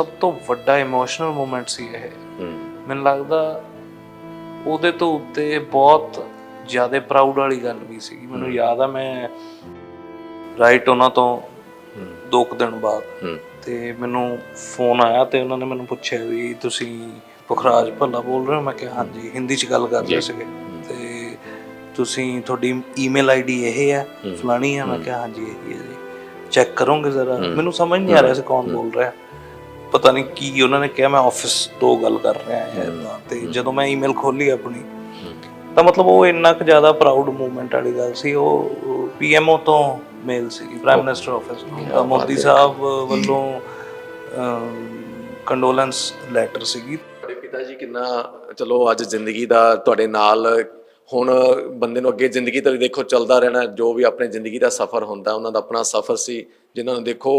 ਸਭ ਤੋਂ ਵੱਡਾ ਇਮੋਸ਼ਨਲ ਮੂਮੈਂਟ ਸੀ ਇਹ। ਮੈਨੂੰ ਲੱਗਦਾ ਉਹਦੇ ਤੋਂ ਉੱਤੇ ਬਹੁਤ ਜ਼ਿਆਦਾ ਪ੍ਰਾਊਡ ਵਾਲੀ ਗੱਲ ਵੀ ਸੀ ਮੈਨੂੰ ਯਾਦ ਆ ਮੈਂ ਰਾਈਟ ਉਹਨਾਂ ਤੋਂ ਦੋ ਕੁ ਦਿਨ ਬਾਅਦ ਤੇ ਮੈਨੂੰ ਫੋਨ ਆਇਆ ਤੇ ਉਹਨਾਂ ਨੇ ਮੈਨੂੰ ਪੁੱਛਿਆ ਵੀ ਤੁਸੀਂ ਪੁਖਰਾਜ ਭੱਲਾ ਬੋਲ ਰਹੇ ਹੋ? ਮੈਂ ਕਿਹਾ ਹਾਂਜੀ ਹਿੰਦੀ ਚ ਗੱਲ ਕਰ ਰਹੇ ਸੀਗੇ। ਤੇ ਤੁਸੀਂ ਤੁਹਾਡੀ ਈਮੇਲ ਆਈਡੀ ਇਹ ਹੈ। ਫਲਾਣੀ ਹੈ ਮੈਂ ਕਿਹਾ ਹਾਂਜੀ ਇਹੀ ਹੈ ਜੀ। ਚੈੱਕ ਕਰੋਗੇ ਜ਼ਰਾ। ਮੈਨੂੰ ਸਮਝ ਨਹੀਂ ਆ ਰਿਹਾ ਸੀ ਕੌਣ ਬੋਲ ਰਿਹਾ। ਪਤਾ ਨਹੀਂ ਕੀ ਉਹਨਾਂ ਨੇ ਕਿਹਾ ਮੈਂ ਆਫਿਸ ਤੋਂ ਗੱਲ ਕਰ ਰਿਹਾ ਹਾਂ ਤੇ ਜਦੋਂ ਮੈਂ ਈਮੇਲ ਖੋਲੀ ਆਪਣੀ ਤਾਂ ਮਤਲਬ ਉਹ ਇੰਨਾ ਕੁ ਜ਼ਿਆਦਾ ਪ੍ਰਾਊਡ ਮੂਵਮੈਂਟ ਵਾਲੀ ਗੱਲ ਸੀ। ਉਹ ਪੀਐਮਓ ਤੋਂ ਮੇਲ ਸੀ ਪ੍ਰਾਈਮ ਮਿਨਿਸਟਰ ਆਫਿਸ ਤੋਂ ਤਾਂ ਮੋਦੀ ਸਾਹਿਬ ਵੱਲੋਂ ਕੰਡੋਲੈਂਸ ਲੈਟਰ ਸੀਗੀ। ਤੁਹਾਡੇ ਪਿਤਾ ਜੀ ਕਿੰਨਾ ਚਲੋ ਅੱਜ ਜ਼ਿੰਦਗੀ ਦਾ ਤੁਹਾਡੇ ਨਾਲ ਹੁਣ ਬੰਦੇ ਨੂੰ ਅੱਗੇ ਜ਼ਿੰਦਗੀ ਤੇ ਦੇਖੋ ਚੱਲਦਾ ਰਹਿਣਾ ਜੋ ਵੀ ਆਪਣੇ ਜ਼ਿੰਦਗੀ ਦਾ ਸਫ਼ਰ ਹੁੰਦਾ ਉਹਨਾਂ ਦਾ ਆਪਣਾ ਸਫ਼ਰ ਸੀ ਜਿਨ੍ਹਾਂ ਨੂੰ ਦੇਖੋ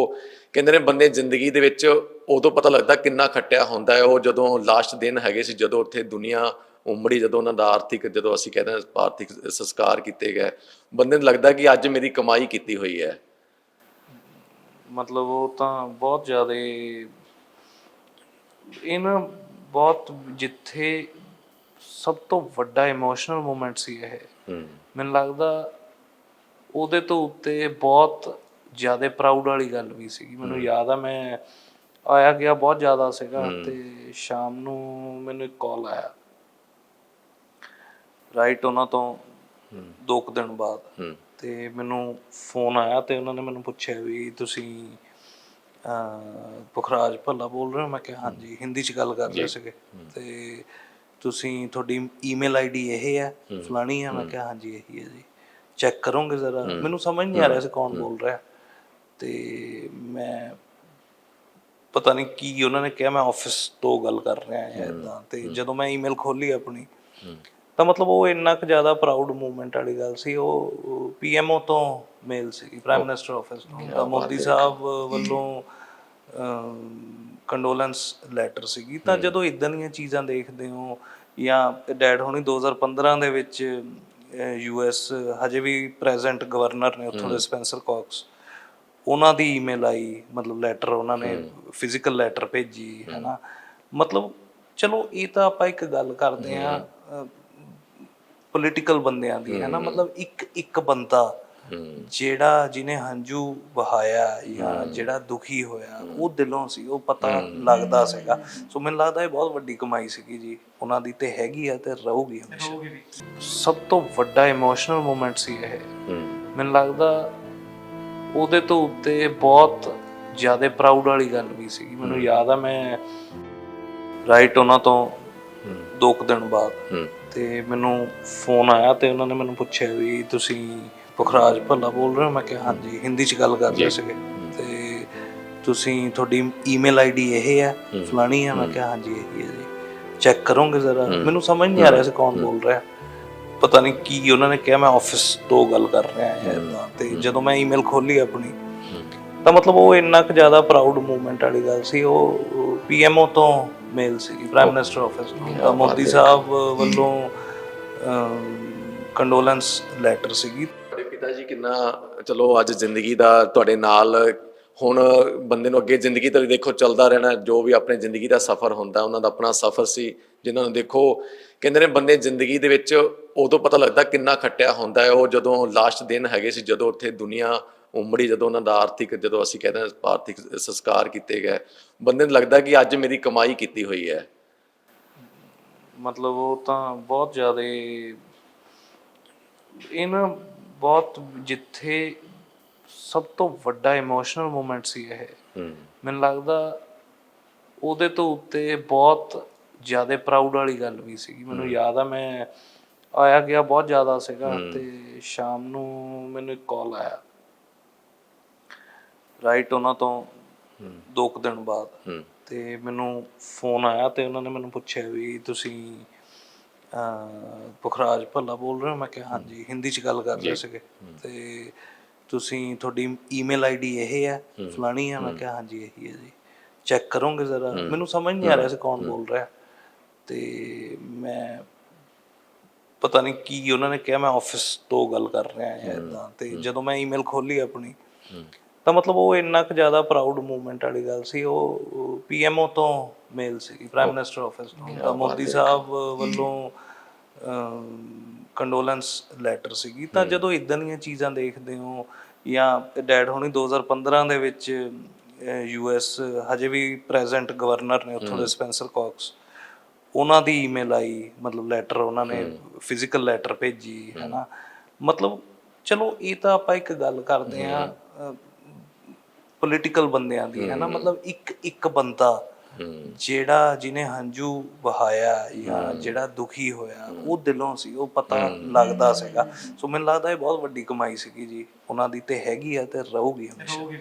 ਕਹਿੰਦੇ ਨੇ ਬੰਦੇ ਜ਼ਿੰਦਗੀ ਦੇ ਵਿੱਚ ਉਦੋਂ ਪਤਾ ਲੱਗਦਾ ਕਿੰਨਾ ਖੱਟਿਆ ਹੁੰਦਾ ਹੈ। ਉਹ ਜਦੋਂ ਲਾਸਟ ਦਿਨ ਹੈਗੇ ਸੀ ਜਦੋਂ ਉੱਥੇ ਦੁਨੀਆ ਉਮੜੀ ਜਦੋਂ ਉਹਨਾਂ ਦਾ ਆਰਥਿਕ ਜਦੋਂ ਅਸੀਂ ਕਹਿੰਦੇ ਹਾਂ ਆਰਥਿਕ ਸੰਸਕਾਰ ਕੀਤੇ ਗਏ ਬੰਦੇ ਨੂੰ ਲੱਗਦਾ ਕਿ ਅੱਜ ਮੇਰੀ ਕਮਾਈ ਕੀਤੀ ਹੋਈ ਹੈ। ਮਤਲਬ ਉਹ ਤਾਂ ਬਹੁਤ ਜ਼ਿਆਦਾ ਇਹ ਨਾ ਬਹੁਤ ਜਿੱਥੇ ਸਭ ਤੋਂ ਵੱਡਾ ਇਮੋਸ਼ਨਲ ਮੂਮੈਂਟ ਸੀ ਇਹ। ਮੈਨੂੰ ਲੱਗਦਾ ਉਹਦੇ ਤੋਂ ਉੱਤੇ ਬਹੁਤ ਜ਼ਿਆਦਾ ਪ੍ਰਾਊਡ ਵਾਲੀ ਗੱਲ ਵੀ ਸੀਗੀ। ਮੈਨੂੰ ਯਾਦ ਆ ਮੈਂ ਆਇਆ ਗਿਆ ਬਹੁਤ ਜ਼ਿਆਦਾ ਸੀਗਾ ਤੇ ਸ਼ਾਮ ਨੂੰ ਮੈਨੂੰ ਇੱਕ ਕਾਲ ਆਇਆ। ਰਾਈਟ ਉਹਨਾਂ ਤੋਂ ਦੋ ਕੁ ਦਿਨ ਬਾਅਦ ਤੇ ਮੈਨੂੰ ਫੋਨ ਆਇਆ ਤੇ ਉਹਨਾਂ ਨੇ ਮੈਨੂੰ ਪੁੱਛਿਆ ਵੀ ਤੁਸੀਂ ਪੁਖਰਾਜ ਭੱਲਾ ਬੋਲ ਰਹੇ ਹੋ? ਮੈਂ ਕਿਹਾ ਹਾਂਜੀ ਹਿੰਦੀ ਚ ਗੱਲ ਕਰ ਰਹੇ ਸੀਗੇ। ਤੇ ਤੁਸੀਂ ਤੁਹਾਡੀ ਈਮੇਲ ਆਈਡੀ ਇਹ ਹੈ ਫਲਾਣੀ ਹੈ? ਮੈਂ ਕਿਹਾ ਹਾਂਜੀ ਇਹੀ ਹੈ ਜੀ। ਚੈੱਕ ਕਰੋਗੇ ਜ਼ਰਾ। ਮੈਨੂੰ ਸਮਝ ਨਹੀਂ ਆ ਰਿਹਾ ਸੀ ਕੌਣ ਬੋਲ ਰਿਹਾ। ਤੇ ਮੈਂ ਪਤਾ ਨਹੀਂ ਕੀ ਉਹਨਾਂ ਨੇ ਕਿਹਾ ਮੈਂ ਆਫਿਸ ਤੋਂ ਗੱਲ ਕਰ ਰਿਹਾ ਹਾਂ ਏਦਾਂ ਤੇ ਜਦੋਂ ਮੈਂ ਈਮੇਲ ਖੋਲੀ ਆਪਣੀ ਤਾਂ ਮਤਲਬ ਉਹ ਇੰਨਾ ਕੁ ਜ਼ਿਆਦਾ ਪ੍ਰਾਊਡ ਮੂਵਮੈਂਟ ਵਾਲੀ ਗੱਲ ਸੀ। ਉਹ ਪੀਐਮਓ ਤੋਂ ਮੇਲ ਸੀ ਪ੍ਰਾਈਮ ਮਿਨਿਸਟਰ ਆਫਿਸ ਤੋਂ ਤਾਂ ਮੋਦੀ ਸਾਹਿਬ ਵੱਲੋਂ ਕੰਡੋਲੈਂਸ ਲੈਟਰ ਸੀਗੀ। ਤਾਂ ਜਦੋਂ ਇਦਾਂ ਦੀਆਂ ਚੀਜ਼ਾਂ ਦੇਖਦੇ ਹੋ ਜਾਂ ਡੈਡ ਹੋਣੀ 2015 ਦੇ ਵਿੱਚ ਯੂਐਸ ਹਜੇ ਵੀ ਪ੍ਰੈਜ਼ੈਂਟ ਗਵਰਨਰ ਨੇ ਉੱਥੋਂ ਦੇ ਸਪੈਂਸਰ ਕਾਕਸ ਉਹਨਾਂ ਦੀ ਈਮੇਲ ਆਈ ਮਤਲਬ ਲੈਟਰ ਉਹਨਾਂ ਨੇ ਫਿਜ਼ੀਕਲ ਲੈਟਰ ਭੇਜੀ ਹੈਨਾ। ਮਤਲਬ ਚਲੋ ਇਹ ਤਾਂ ਆਪਾਂ ਇੱਕ ਗੱਲ ਕਰਦੇ ਆ ਪੋਲੀਟੀਕਲ ਬੰਦਿਆਂ ਦੀ ਹੈਨਾ। ਮਤਲਬ ਇੱਕ ਇੱਕ ਬੰਦਾ ਜਿਹੜਾ ਜਿਹਨੇ ਹੰਝੂ ਵਹਾਇਆ ਜਾਂ ਜਿਹੜਾ ਦੁਖੀ ਹੋਇਆ ਉਹ ਦਿਲੋਂ ਸੀ ਉਹ ਪਤਾ ਲੱਗਦਾ ਸੀਗਾ। ਸੋ ਮੈਨੂੰ ਲੱਗਦਾ ਇਹ ਬਹੁਤ ਵੱਡੀ ਕਮਾਈ ਸੀਗੀ ਜੀ। ਉਹਨਾਂ ਦੀ ਤੇ ਹੈਗੀ ਆ ਤੇ ਰਹੂਗੀ ਹਮੇਸ਼ਾ। ਸਭ ਤੋਂ ਵੱਡਾ ਇਮੋਸ਼ਨਲ ਮੂਮੈਂਟ ਸੀ ਇਹ। ਮੈਨੂੰ ਲੱਗਦਾ ਉਹਦੇ ਤੋਂ ਉੱਤੇ ਬਹੁਤ ਜ਼ਿਆਦਾ ਪ੍ਰਾਊਡ ਵਾਲੀ ਗੱਲ ਵੀ ਸੀਗੀ। ਮੈਨੂੰ ਯਾਦ ਆ ਮੈਂ ਰਾਈਟ ਉਹਨਾਂ ਤੋਂ ਦੋ ਕੁ ਦਿਨ ਬਾਅਦ ਤੇ ਮੈਨੂੰ ਫੋਨ ਆਇਆ ਤੇ ਉਹਨਾਂ ਨੇ ਮੈਨੂੰ ਪੁੱਛਿਆ ਵੀ ਤੁਸੀਂ ਪੁਖਰਾਜ ਭੱਲਾ ਬੋਲ ਰਹੇ ਹੋ? ਮੈਂ ਕਿਹਾ ਹਾਂਜੀ ਹਿੰਦੀ ਚ ਗੱਲ ਕਰ ਰਹੇ ਸੀਗੇ। ਤੇ ਤੁਸੀਂ ਤੁਹਾਡੀ ਈਮੇਲ ਆਈਡੀ ਇਹ ਹੈ। ਫਲਾਣੀ ਹੈ ਮੈਂ ਕਿਹਾ ਹਾਂਜੀ ਇਹੀ ਹੈ ਜੀ। ਚੈੱਕ ਕਰੋਗੇ ਜ਼ਰਾ। ਮੈਨੂੰ ਸਮਝ ਨਹੀਂ ਆ ਰਿਹਾ ਸੀ ਕੌਣ ਬੋਲ ਰਿਹਾ। ਪਤਾ ਨਹੀਂ ਕੀ ਉਹਨਾਂ ਨੇ ਕਿਹਾ ਮੈਂ ਆਫਿਸ ਤੋਂ ਗੱਲ ਕਰ ਰਿਹਾ ਹਾਂ ਤੇ। ਜਦੋਂ ਮੈਂ ਈਮੇਲ ਖੋਲੀ ਆਪਣੀ ਤਾਂ ਮਤਲਬ ਉਹ ਇੰਨਾ ਕੁ ਜ਼ਿਆਦਾ ਪ੍ਰਾਊਡ ਮੂਵਮੈਂਟ ਵਾਲੀ ਗੱਲ ਸੀ। ਉਹ ਪੀਐਮਓ ਤੋਂ ਮੇਲ ਸੀ ਪ੍ਰਾਈਮ ਮਿਨਿਸਟਰ ਆਫਿਸ ਤੋਂ ਤਾਂ ਮੋਦੀ ਸਾਹਿਬ ਵੱਲੋਂ ਕੰਡੋਲੈਂਸ ਲੈਟਰ ਸੀਗੀ। ਤੁਹਾਡੇ ਪਿਤਾ ਜੀ ਕਿੰਨਾ ਚਲੋ ਅੱਜ ਜ਼ਿੰਦਗੀ ਦਾ ਤੁਹਾਡੇ ਨਾਲ ਹੁਣ ਬੰਦੇ ਨੂੰ ਅੱਗੇ ਜ਼ਿੰਦਗੀ ਤੇ ਦੇਖੋ ਚੱਲਦਾ ਰਹਿਣਾ, ਜੋ ਵੀ ਆਪਣੇ ਜ਼ਿੰਦਗੀ ਦਾ ਸਫ਼ਰ ਹੁੰਦਾ, ਉਹਨਾਂ ਦਾ ਆਪਣਾ ਸਫ਼ਰ ਸੀ, ਜਿਨ੍ਹਾਂ ਨੂੰ ਦੇਖੋ, ਕਹਿੰਦੇ ਨੇ ਬੰਦੇ ਜ਼ਿੰਦਗੀ ਦੇ ਵਿੱਚ ਉਦੋਂ ਪਤਾ ਲੱਗਦਾ ਕਿੰਨਾ ਖੱਟਿਆ ਹੁੰਦਾ ਹੈ, ਉਹ ਜਦੋਂ ਲਾਸਟ ਦਿਨ ਹੈਗੇ ਸੀ, ਜਦੋਂ ਉੱਥੇ ਦੁਨੀਆ ਉਮੜੀ, ਜਦੋਂ ਉਹਨਾਂ ਦਾ ਆਰਥਿਕ, ਜਦੋਂ ਅਸੀਂ ਕਹਿੰਦੇ ਹਾਂ ਆਰਥਿਕ ਸੰਸਕਾਰ ਕੀਤੇ ਗਏ, ਬੰਦੇ ਨੂੰ ਲੱਗਦਾ ਕਿ ਅੱਜ ਮੇਰੀ ਕਮਾਈ ਕੀਤੀ ਹੋਈ ਹੈ। ਮਤਲਬ ਉਹ ਤਾਂ ਬਹੁਤ ਜ਼ਿਆਦਾ, ਇਹ ਨਾ ਬਹੁਤ ਜਿੱਥੇ ਸਭ ਤੋਂ ਵੱਡਾ ਇਮੋਸ਼ਨਲ ਮੂਮੈਂਟ ਸੀ ਇਹ। ਮੈਨੂੰ ਲੱਗਦਾ ਉਹਦੇ ਤੋਂ ਉੱਤੇ ਬਹੁਤ ਜ਼ਿਆਦਾ ਪ੍ਰਾਊਡ ਵਾਲੀ ਗੱਲ ਵੀ ਸੀਗੀ। ਮੈਨੂੰ ਯਾਦ ਆ ਮੈਂ ਆਇਆ ਗਿਆ ਬਹੁਤ ਜ਼ਿਆਦਾ ਸੀਗਾ ਤੇ ਸ਼ਾਮ ਨੂੰ ਮੈਨੂੰ ਇੱਕ ਕਾਲ ਆਇਆ। ਰਾਈਟ ਉਹਨਾਂ ਤੋਂ ਦੋ ਕੁ ਦਿਨ ਬਾਅਦ। ਤੇ ਮੈਨੂੰ ਫੋਨ ਆਇਆ ਤੇ ਉਹਨਾਂ ਨੇ ਮੈਨੂੰ ਪੁੱਛਿਆ ਵੀ ਤੁਸੀਂ ਪੁਖਰਾਜ ਭੱਲਾ ਬੋਲ ਰਹੇ ਹੋ? ਮੈਂ ਕਿਹਾ ਹਾਂਜੀ ਹਿੰਦੀ ਚ ਗੱਲ ਕਰ ਰਹੇ ਸੀਗੇ। ਤੇ ਤੁਸੀਂ ਤੁਹਾਡੀ ਈਮੇਲ ਆਈਡੀ ਇਹ ਹੈ। ਫਲਾਣੀ ਹੈ ਮੈਂ ਕਿਹਾ ਹਾਂਜੀ ਇਹੀ ਹੈ ਜੀ। ਚੈੱਕ ਕਰੋਗੇ ਜ਼ਰਾ। ਮੈਨੂੰ ਸਮਝ ਨਹੀਂ ਆ ਰਿਹਾ ਸੀ ਕੌਣ ਬੋਲ ਰਿਹਾ। ਤੇ ਮੈਂ ਪਤਾ ਨਹੀਂ ਕੀ ਉਹਨਾਂ ਨੇ ਕਿਹਾ ਮੈਂ ਆਫਿਸ ਤੋਂ ਗੱਲ ਕਰ ਰਿਹਾ ਹਾਂ ਏਦਾਂ ਤੇ। ਜਦੋਂ ਮੈਂ ਈਮੇਲ ਖੋਲੀ ਆਪਣੀ ਤਾਂ ਮਤਲਬ ਉਹ ਇੰਨਾ ਕੁ ਜ਼ਿਆਦਾ ਪ੍ਰਾਊਡ ਮੂਵਮੈਂਟ ਵਾਲੀ ਗੱਲ ਸੀ। ਉਹ ਪੀਐਮਓ ਤੋਂ ਮੇਲ ਸੀ ਪ੍ਰਾਈਮ ਮਿਨਿਸਟਰ ਆਫਿਸ ਤੋਂ। ਤਾਂ ਮੋਦੀ ਸਾਹਿਬ ਵੱਲੋਂ ਕੰਡੋਲੈਂਸ ਲੈਟਰ ਸੀਗੀ। ਤਾਂ ਜਦੋਂ ਇਦਾਂ ਦੀਆਂ ਚੀਜ਼ਾਂ ਦੇਖਦੇ ਹੋ ਜਾਂ ਡੈਡ ਹੋਣੀ 2015 ਦੇ ਵਿੱਚ ਯੂਐਸ ਹਜੇ ਵੀ ਪ੍ਰੈਜ਼ੈਂਟ ਗਵਰਨਰ ਨੇ ਉੱਥੋਂ ਦੇ ਸਪੈਂਸਰ ਕਾਕਸ ਉਹਨਾਂ ਦੀ ਈਮੇਲ ਆਈ ਮਤਲਬ ਲੈਟਰ ਉਹਨਾਂ ਨੇ ਫਿਜ਼ੀਕਲ ਲੈਟਰ ਭੇਜੀ ਹੈਨਾ। ਮਤਲਬ ਚਲੋ ਇਹ ਤਾਂ ਆਪਾਂ ਇੱਕ ਗੱਲ ਕਰਦੇ ਆ ਪੋਲੀਟੀਕਲ ਬੰਦਿਆਂ ਦੀ ਹੈਨਾ। ਮਤਲਬ ਇੱਕ ਇੱਕ ਬੰਦਾ ਜਿਹੜਾ ਜਿਹਨੇ ਹੰਝੂ ਵਹਾਇਆ ਜਾਂ ਜਿਹੜਾ ਦੁਖੀ ਹੋਇਆ ਉਹ ਦਿਲੋਂ ਸੀ ਉਹ ਪਤਾ ਲੱਗਦਾ ਸੀਗਾ। ਸੋ ਮੈਨੂੰ ਲੱਗਦਾ ਇਹ ਬਹੁਤ ਵੱਡੀ ਕਮਾਈ ਸੀਗੀ ਜੀ। ਉਹਨਾਂ ਦੀ ਤੇ ਹੈਗੀ ਆ ਤੇ ਰਹੂਗੀ ਹਮੇਸ਼ਾ।